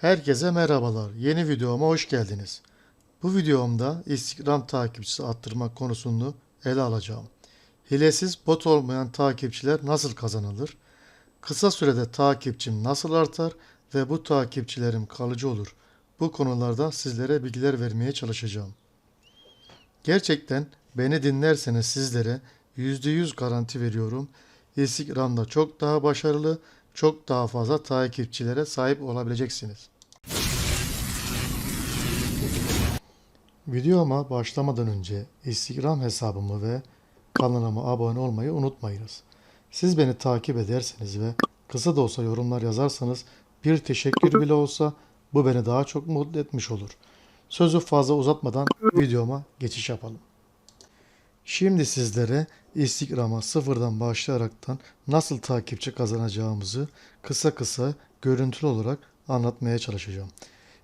Herkese merhabalar. Yeni videoma hoş geldiniz. Bu videomda Instagram takipçisi arttırmak konusunu ele alacağım. Hilesiz bot olmayan takipçiler nasıl kazanılır? Kısa sürede takipçim nasıl artar ve bu takipçilerim kalıcı olur? Bu konularda sizlere bilgiler vermeye çalışacağım. Gerçekten beni dinlerseniz sizlere %100 garanti veriyorum. Instagram'da çok daha başarılı, çok daha fazla takipçilere sahip olabileceksiniz. Videoma başlamadan önce Instagram hesabımı ve kanalıma abone olmayı unutmayınız. Siz beni takip ederseniz ve kısa da olsa yorumlar yazarsanız bir teşekkür bile olsa bu beni daha çok mutlu etmiş olur. Sözü fazla uzatmadan videoma geçiş yapalım. Şimdi sizlere Instagram'a sıfırdan başlayaraktan nasıl takipçi kazanacağımızı kısa kısa görüntülü olarak anlatmaya çalışacağım.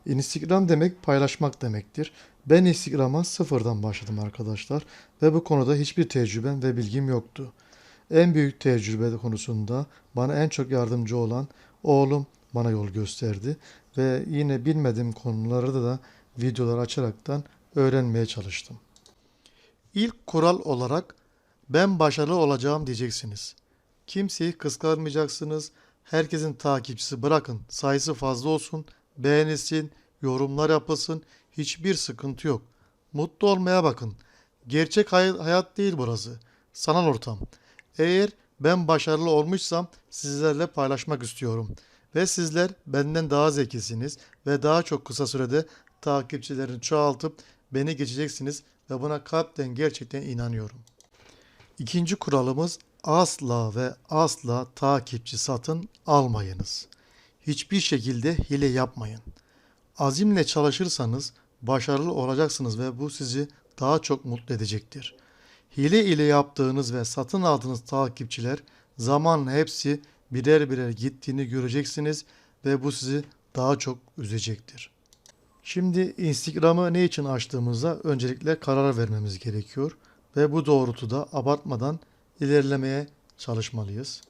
Instagram demek paylaşmak demektir. Ben Instagram'a sıfırdan başladım arkadaşlar ve bu konuda hiçbir tecrübem ve bilgim yoktu. En büyük tecrübe konusunda bana en çok yardımcı olan oğlum bana yol gösterdi ve yine bilmediğim konuları da, da videolar açaraktan öğrenmeye çalıştım. İlk kural olarak ben başarılı olacağım diyeceksiniz. Kimseyi kıskanmayacaksınız. Herkesin takipçisi bırakın. Sayısı fazla olsun. Beğenilsin. Yorumlar yapılsın. Hiçbir sıkıntı yok. Mutlu olmaya bakın. Gerçek hay- hayat değil burası. Sanal ortam. Eğer ben başarılı olmuşsam sizlerle paylaşmak istiyorum. Ve sizler benden daha zekisiniz ve daha çok kısa sürede takipçilerini çoğaltıp beni geçeceksiniz ve buna kalpten gerçekten inanıyorum. İkinci kuralımız asla ve asla takipçi satın almayınız. Hiçbir şekilde hile yapmayın. Azimle çalışırsanız başarılı olacaksınız ve bu sizi daha çok mutlu edecektir. Hile ile yaptığınız ve satın aldığınız takipçiler zamanla hepsi birer birer gittiğini göreceksiniz ve bu sizi daha çok üzecektir. Şimdi Instagram'ı ne için açtığımıza öncelikle karar vermemiz gerekiyor ve bu doğrultuda abartmadan ilerlemeye çalışmalıyız.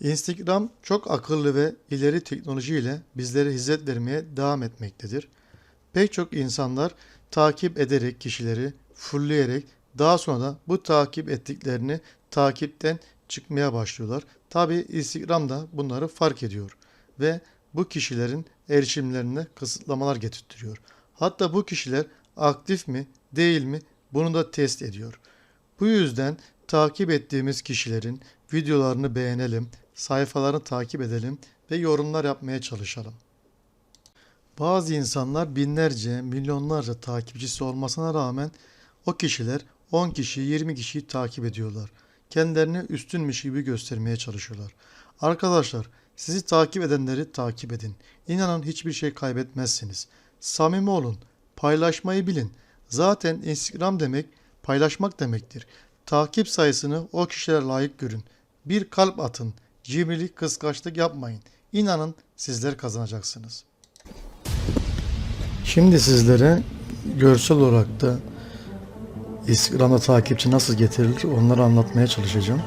Instagram çok akıllı ve ileri teknolojiyle bizlere hizmet vermeye devam etmektedir. Pek çok insanlar takip ederek kişileri fullleyerek daha sonra da bu takip ettiklerini takipten çıkmaya başlıyorlar. Tabi Instagram da bunları fark ediyor ve bu kişilerin erişimlerine kısıtlamalar getirtiyor. Hatta bu kişiler aktif mi değil mi bunu da test ediyor. Bu yüzden takip ettiğimiz kişilerin videolarını beğenelim, sayfalarını takip edelim ve yorumlar yapmaya çalışalım. Bazı insanlar binlerce, milyonlarca takipçisi olmasına rağmen o kişiler 10 kişi, 20 kişiyi takip ediyorlar. Kendilerini üstünmüş gibi göstermeye çalışıyorlar. Arkadaşlar, sizi takip edenleri takip edin. İnanın hiçbir şey kaybetmezsiniz. Samimi olun, paylaşmayı bilin. Zaten Instagram demek paylaşmak demektir. Takip sayısını o kişilere layık görün. Bir kalp atın. Cimrilik, kıskançlık yapmayın. İnanın sizler kazanacaksınız. Şimdi sizlere görsel olarak da Instagram'da takipçi nasıl getirilir onları anlatmaya çalışacağım.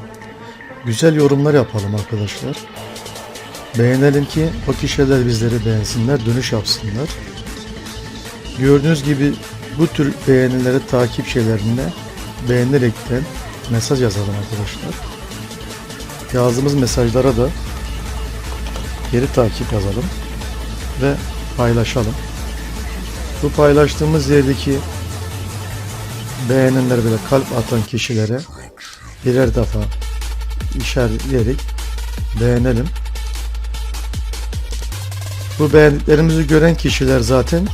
Güzel yorumlar yapalım arkadaşlar. Beğenelim ki o kişiler bizleri beğensinler, dönüş yapsınlar. Gördüğünüz gibi bu tür beğenilere takip şeylerine beğenerekten mesaj yazalım arkadaşlar. Yazdığımız mesajlara da geri takip yazalım ve paylaşalım. Bu paylaştığımız yerdeki beğenenler bile kalp atan kişilere birer defa işaretleyerek beğenelim. Bu beğendiklerimizi gören kişiler zaten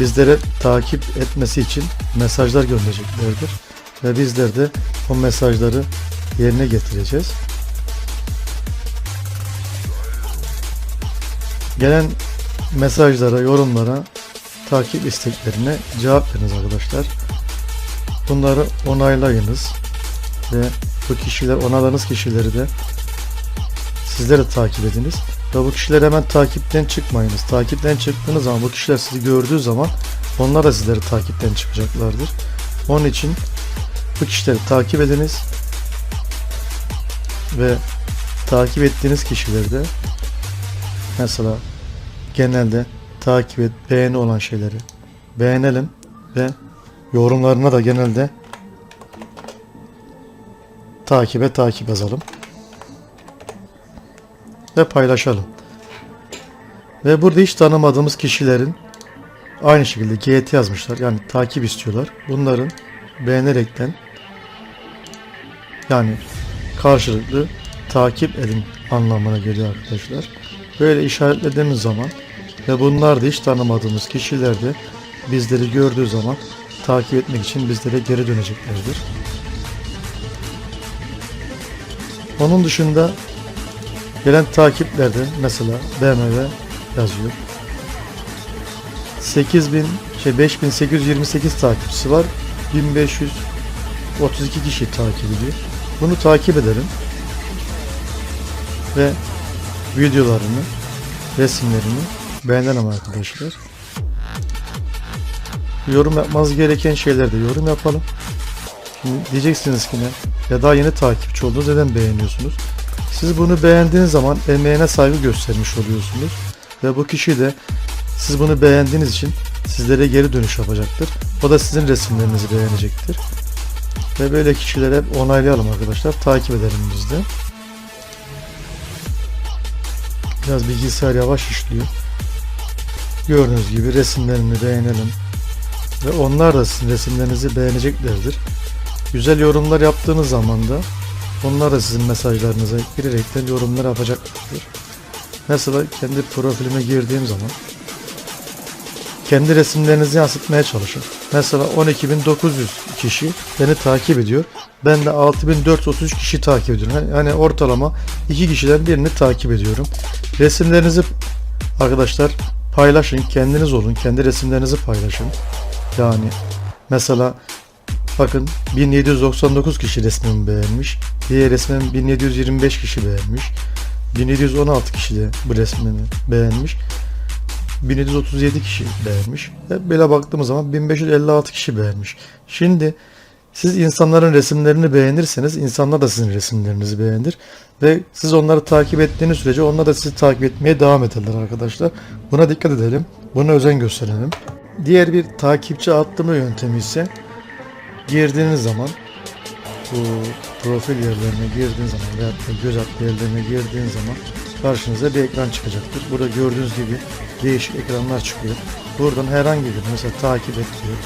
bizlere takip etmesi için mesajlar göndereceklerdir. Ve bizler de o mesajları yerine getireceğiz. Gelen mesajlara, yorumlara, takip isteklerine cevap veriniz arkadaşlar. Bunları onaylayınız ve bu kişiler, onayladığınız kişileri de sizleri takip ediniz. Ve bu kişiler hemen takipten çıkmayınız. Takipten çıktığınız zaman bu kişiler sizi gördüğü zaman onlar da sizleri takipten çıkacaklardır. Onun için bu kişileri takip ediniz ve takip ettiğiniz kişileri de mesela genelde takip et, beğeni olan şeyleri beğenelim ve yorumlarına da genelde takibe takip yazalım ve paylaşalım. Ve burada hiç tanımadığımız kişilerin aynı şekilde GT yazmışlar. Yani takip istiyorlar. Bunların beğenerekten yani karşılıklı takip edin anlamına geliyor arkadaşlar. Böyle işaretlediğimiz zaman ve bunlar da hiç tanımadığımız kişiler de bizleri gördüğü zaman takip etmek için bizlere geri döneceklerdir. Onun dışında gelen takiplerde mesela BMW yazıyor. 8000 şey 5828 takipçisi var. 1532 kişi takip ediyor. Bunu takip edelim. Ve videolarını, resimlerini beğenelim arkadaşlar. Yorum yapmanız gereken şeylerde yorum yapalım. Şimdi diyeceksiniz ki ne? Ya daha yeni takipçi oldunuz neden beğeniyorsunuz? Siz bunu beğendiğiniz zaman emeğine saygı göstermiş oluyorsunuz. Ve bu kişi de siz bunu beğendiğiniz için sizlere geri dönüş yapacaktır. O da sizin resimlerinizi beğenecektir. Ve böyle kişileri hep onaylayalım arkadaşlar. Takip edelim biz de. Biraz bilgisayar yavaş işliyor. Gördüğünüz gibi resimlerini beğenelim. Ve onlar da sizin resimlerinizi beğeneceklerdir. Güzel yorumlar yaptığınız zaman da onlar da sizin mesajlarınıza girerekten yorumlar yapacaklardır. Mesela kendi profilime girdiğim zaman kendi resimlerinizi yansıtmaya çalışın. Mesela 12.900 kişi beni takip ediyor. Ben de 6.433 kişi takip ediyorum. Yani ortalama iki kişiden birini takip ediyorum. Resimlerinizi arkadaşlar paylaşın. Kendiniz olun. Kendi resimlerinizi paylaşın. Yani mesela bakın 1799 kişi resmimi beğenmiş. Diğer resmim 1725 kişi beğenmiş. 1716 kişi de bu resmini beğenmiş. 1737 kişi beğenmiş. Hep böyle baktığımız zaman 1556 kişi beğenmiş. Şimdi siz insanların resimlerini beğenirseniz insanlar da sizin resimlerinizi beğenir. Ve siz onları takip ettiğiniz sürece onlar da sizi takip etmeye devam ederler arkadaşlar. Buna dikkat edelim. Buna özen gösterelim. Diğer bir takipçi arttırma yöntemi ise girdiğiniz zaman bu profil yerlerine girdiğin zaman veyahut da göz atlı yerlerine girdiğin zaman karşınıza bir ekran çıkacaktır. Burada gördüğünüz gibi değişik ekranlar çıkıyor. Buradan herhangi bir mesela takip et diyor.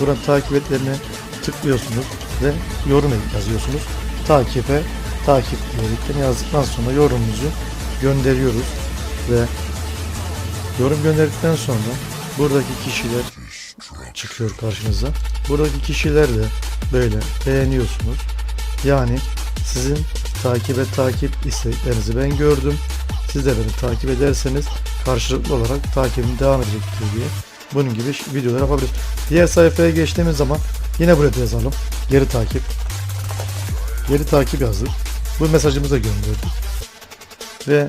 Buradan takip etlerine tıklıyorsunuz ve yorum yazıyorsunuz. Takipe takip diyerekten yazdıktan sonra yorumumuzu gönderiyoruz ve yorum gönderdikten sonra buradaki kişiler çıkıyor karşınıza. Buradaki kişiler de böyle beğeniyorsunuz. Yani sizin takibe takip isteklerinizi ben gördüm. Siz de beni takip ederseniz karşılıklı olarak takibim devam edecektir diye bunun gibi videolar yapabiliriz. Diğer sayfaya geçtiğimiz zaman yine burada yazalım. Geri takip. Geri takip yazdık. Bu mesajımızı da gönderdik. Ve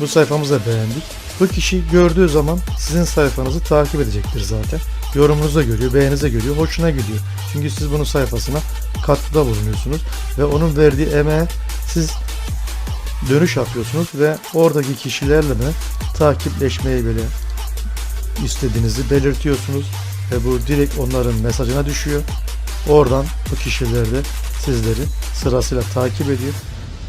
bu sayfamızı da beğendik. Bu kişi gördüğü zaman sizin sayfanızı takip edecektir zaten. Yorumunuzu da görüyor, beğeninizi de görüyor, hoşuna gidiyor. Çünkü siz bunun sayfasına katkıda bulunuyorsunuz ve onun verdiği emeğe siz dönüş yapıyorsunuz ve oradaki kişilerle de takipleşmeyi böyle istediğinizi belirtiyorsunuz ve bu direkt onların mesajına düşüyor. Oradan bu kişiler de sizleri sırasıyla takip ediyor.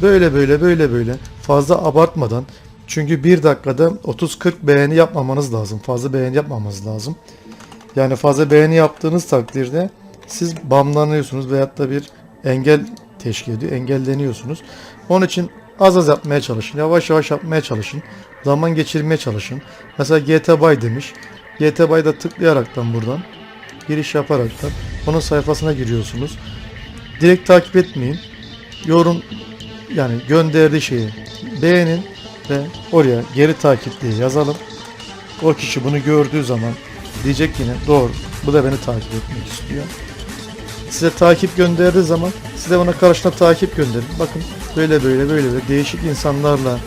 Böyle böyle böyle böyle fazla abartmadan çünkü bir dakikada 30-40 beğeni yapmamanız lazım. Fazla beğeni yapmamanız lazım. Yani fazla beğeni yaptığınız takdirde siz bamlanıyorsunuz veyahut da bir engel teşkil ediyor. Engelleniyorsunuz. Onun için az az yapmaya çalışın. Yavaş yavaş yapmaya çalışın. Zaman geçirmeye çalışın. Mesela GT Buy demiş. GT Buy'da tıklayaraktan buradan giriş yaparaktan onun sayfasına giriyorsunuz. Direkt takip etmeyin. Yorum yani gönderdiği şeyi beğenin ve oraya geri takip diye yazalım. O kişi bunu gördüğü zaman diyecek yine doğru bu da beni takip etmek istiyor. Size takip gönderdiği zaman size ona karşına takip gönderin. Bakın böyle böyle böyle böyle değişik insanlarla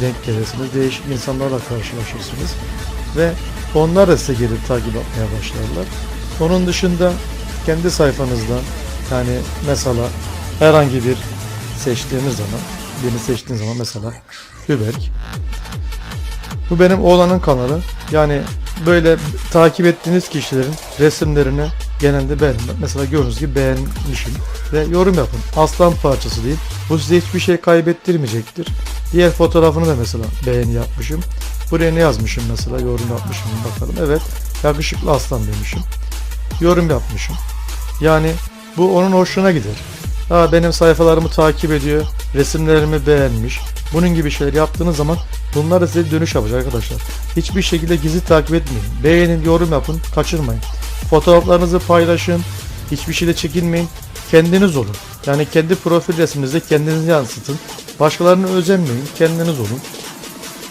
denk gelirsiniz. Değişik insanlarla karşılaşırsınız. Ve onlar da size gelip takip etmeye başlarlar. Onun dışında kendi sayfanızda yani mesela herhangi bir seçtiğiniz zaman birini seçtiğiniz zaman mesela Hüberk Bu benim oğlanın kanalı. Yani böyle takip ettiğiniz kişilerin resimlerini genelde ben mesela gördüğünüz gibi beğenmişim ve yorum yapın. Aslan parçası değil. Bu size hiçbir şey kaybettirmeyecektir. Diğer fotoğrafını da mesela beğeni yapmışım. Buraya ne yazmışım mesela yorum yapmışım bakalım. Evet yakışıklı aslan demişim. Yorum yapmışım. Yani bu onun hoşuna gider. Ha benim sayfalarımı takip ediyor, resimlerimi beğenmiş. Bunun gibi şeyler yaptığınız zaman bunlar size dönüş yapacak arkadaşlar. Hiçbir şekilde gizli takip etmeyin. Beğenin, yorum yapın, kaçırmayın. Fotoğraflarınızı paylaşın. Hiçbir şeyde çekinmeyin. Kendiniz olun. Yani kendi profil resminizde kendinizi yansıtın. Başkalarına özenmeyin. Kendiniz olun.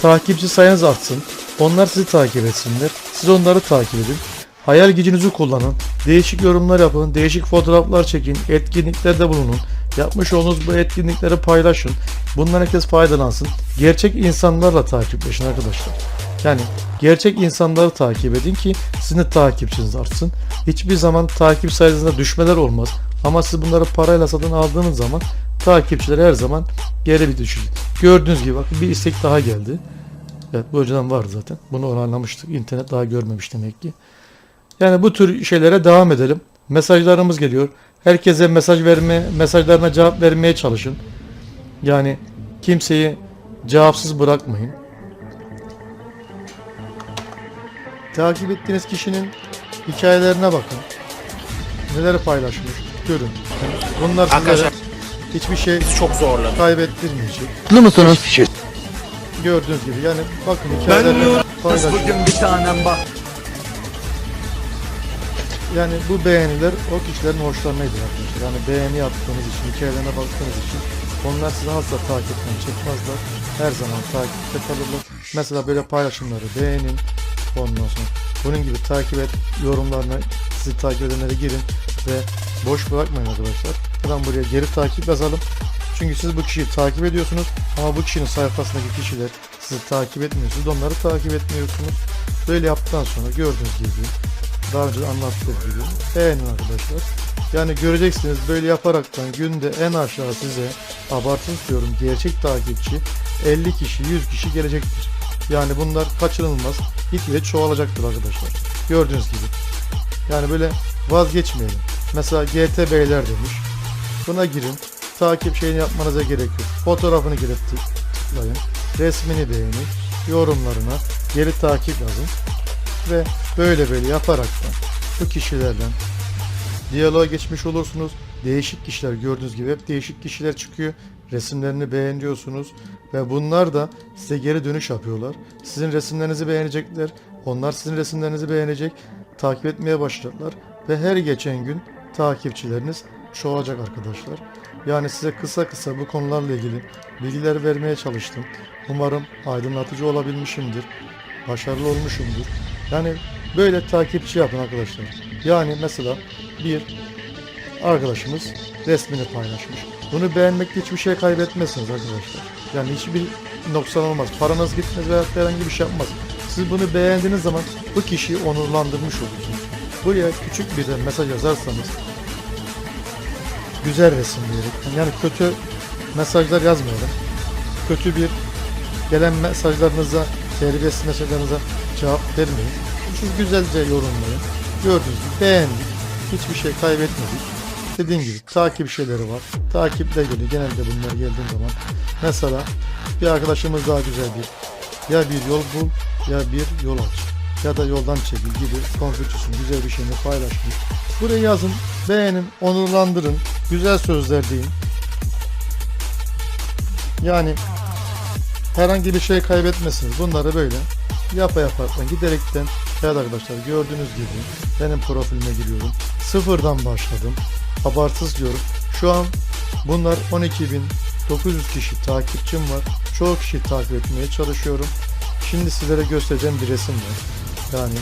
Takipçi sayınız artsın. Onlar sizi takip etsinler. Siz onları takip edin. Hayal gücünüzü kullanın. Değişik yorumlar yapın. Değişik fotoğraflar çekin. Etkinliklerde bulunun. Yapmış olduğunuz bu etkinlikleri paylaşın. Bundan herkes faydalansın. Gerçek insanlarla takipleşin arkadaşlar. Yani gerçek insanları takip edin ki sizin de takipçiniz artsın. Hiçbir zaman takip sayınızda düşmeler olmaz. Ama siz bunları parayla satın aldığınız zaman takipçiler her zaman geri bir düşür. Gördüğünüz gibi bakın bir istek daha geldi. Evet bu önceden vardı zaten. Bunu onaylamıştık. İnternet daha görmemiş demek ki. Yani bu tür şeylere devam edelim. Mesajlarımız geliyor. Herkese mesaj verme, mesajlarına cevap vermeye çalışın. Yani kimseyi cevapsız bırakmayın. Takip ettiğiniz kişinin hikayelerine bakın. Neler paylaşmış görün. Yani bunlar sizlere hiçbir şey çok zorladı. kaybettirmeyecek. Mutlu musunuz? Gördüğünüz gibi yani bakın hikayelerine paylaşın. Bugün bir tanem bak. Yani bu beğeniler o kişilerin hoşlarına gidiyor arkadaşlar. Yani beğeni yaptığınız için, hikayelerine baktığınız için onlar sizi asla takipten çekmezler. Her zaman takipte kalırlar. Mesela böyle paylaşımları beğenin. Ondan sonra bunun gibi takip et yorumlarına sizi takip edenlere girin ve boş bırakmayın arkadaşlar. Hemen buraya geri takip yazalım. Çünkü siz bu kişiyi takip ediyorsunuz ama bu kişinin sayfasındaki kişiler sizi takip etmiyor. Siz de onları takip etmiyorsunuz. Böyle yaptıktan sonra gördüğünüz gibi daha önce anlattığım gibi beğenin arkadaşlar. Yani göreceksiniz böyle yaparaktan günde en aşağı size abartın diyorum gerçek takipçi 50 kişi 100 kişi gelecektir. Yani bunlar kaçınılmaz gitgide çoğalacaktır arkadaşlar. Gördüğünüz gibi. Yani böyle vazgeçmeyelim. Mesela GT Beyler demiş. Buna girin. Takip şeyini yapmanıza gerek yok. Fotoğrafını girip tık- tıklayın. Resmini beğenin. Yorumlarına geri takip yazın. Ve böyle böyle yaparaktan bu kişilerle diyaloğa geçmiş olursunuz. Değişik kişiler gördüğünüz gibi hep değişik kişiler çıkıyor. Resimlerini beğeniyorsunuz ve bunlar da size geri dönüş yapıyorlar. Sizin resimlerinizi beğenecekler. Onlar sizin resimlerinizi beğenecek. Takip etmeye başlayacaklar ve her geçen gün takipçileriniz çoğalacak arkadaşlar. Yani size kısa kısa bu konularla ilgili bilgiler vermeye çalıştım. Umarım aydınlatıcı olabilmişimdir. Başarılı olmuşumdur. Yani böyle takipçi yapın arkadaşlar. Yani mesela bir arkadaşımız resmini paylaşmış. Bunu beğenmekte hiçbir şey kaybetmezsiniz arkadaşlar. Yani hiçbir noksan olmaz. Paranız gitmez veya herhangi bir şey yapmaz. Siz bunu beğendiğiniz zaman bu kişiyi onurlandırmış olursunuz. Buraya küçük bir de mesaj yazarsanız güzel resim diyerek yani kötü mesajlar yazmayalım. Kötü bir gelen mesajlarınıza, terbiyesiz mesajlarınıza cevap vermeyin. Siz güzelce yorumlayın. Gördüğünüz gibi beğendik. Hiçbir şey kaybetmedik. Dediğim gibi takip şeyleri var. Takiple geliyor. Genelde bunlar geldiğim zaman. Mesela bir arkadaşımız daha güzel bir ya bir yol bul ya bir yol aç. Ya da yoldan çekil gibi Konfüçyüs'ün güzel bir şeyini paylaşmış. Buraya yazın, beğenin, onurlandırın, güzel sözler deyin. Yani herhangi bir şey kaybetmesiniz. Bunları böyle yapa yaparken giderekten evet arkadaşlar gördüğünüz gibi benim profilime giriyorum. Sıfırdan başladım. Abartısız diyorum. Şu an bunlar 12.900 kişi takipçim var. Çoğu kişi takip etmeye çalışıyorum. Şimdi sizlere göstereceğim bir resim var. Yani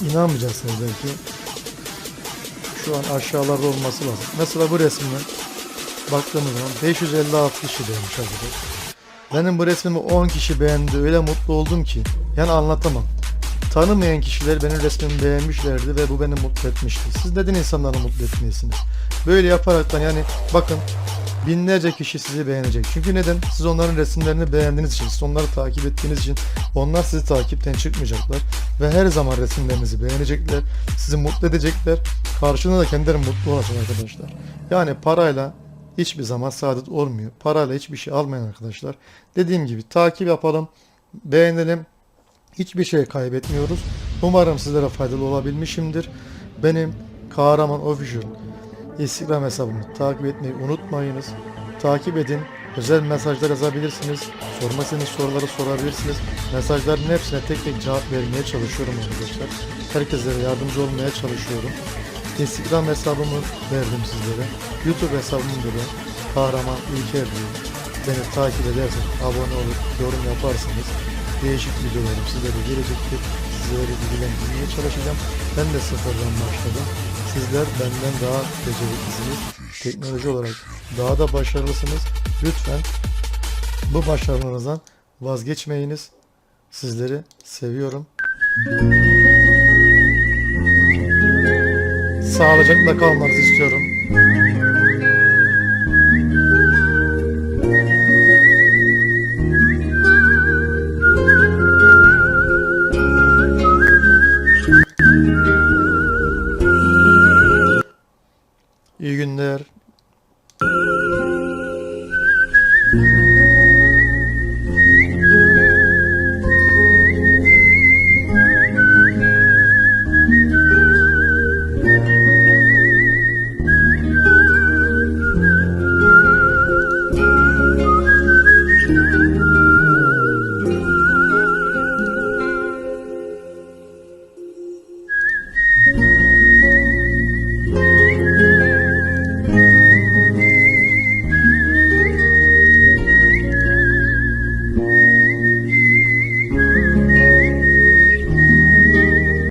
inanmayacaksınız belki. Şu an aşağılarda olması lazım. Mesela bu resimden baktığımız zaman 556 kişi beğenmiş arkadaşlar. Benim bu resmimi 10 kişi beğendi. Öyle mutlu oldum ki. Yani anlatamam. Tanımayan kişiler benim resmimi beğenmişlerdi ve bu beni mutlu etmişti. Siz neden insanları mutlu etmeyesiniz? Böyle yaparaktan yani bakın binlerce kişi sizi beğenecek. Çünkü neden? Siz onların resimlerini beğendiğiniz için, siz onları takip ettiğiniz için onlar sizi takipten çıkmayacaklar ve her zaman resimlerinizi beğenecekler, sizi mutlu edecekler. Karşılığında da kendileri mutlu olacak arkadaşlar. Yani parayla hiçbir zaman saadet olmuyor. Parayla hiçbir şey almayın arkadaşlar. Dediğim gibi takip yapalım, beğenelim. Hiçbir şey kaybetmiyoruz. Umarım sizlere faydalı olabilmişimdir. Benim Kahraman Official Instagram hesabımı takip etmeyi unutmayınız. Takip edin. Özel mesajlar yazabilirsiniz. Sormak soruları sorabilirsiniz. Mesajların hepsine tek tek cevap vermeye çalışıyorum arkadaşlar. Herkese yardımcı olmaya çalışıyorum. Instagram hesabımı verdim sizlere. YouTube hesabımı da Kahraman İlker diye. Beni takip ederseniz, abone olup yorum yaparsanız değişik videolarım sizlere gelecektir. Sizlere bilgilendirmeye çalışacağım. Ben de sıfırdan başladım. Sizler benden daha beceriklisiniz. Teknoloji olarak daha da başarılısınız. Lütfen bu başarılarınızdan vazgeçmeyiniz. Sizleri seviyorum sağlıcakla kalmanızı istiyorum. İyi günler.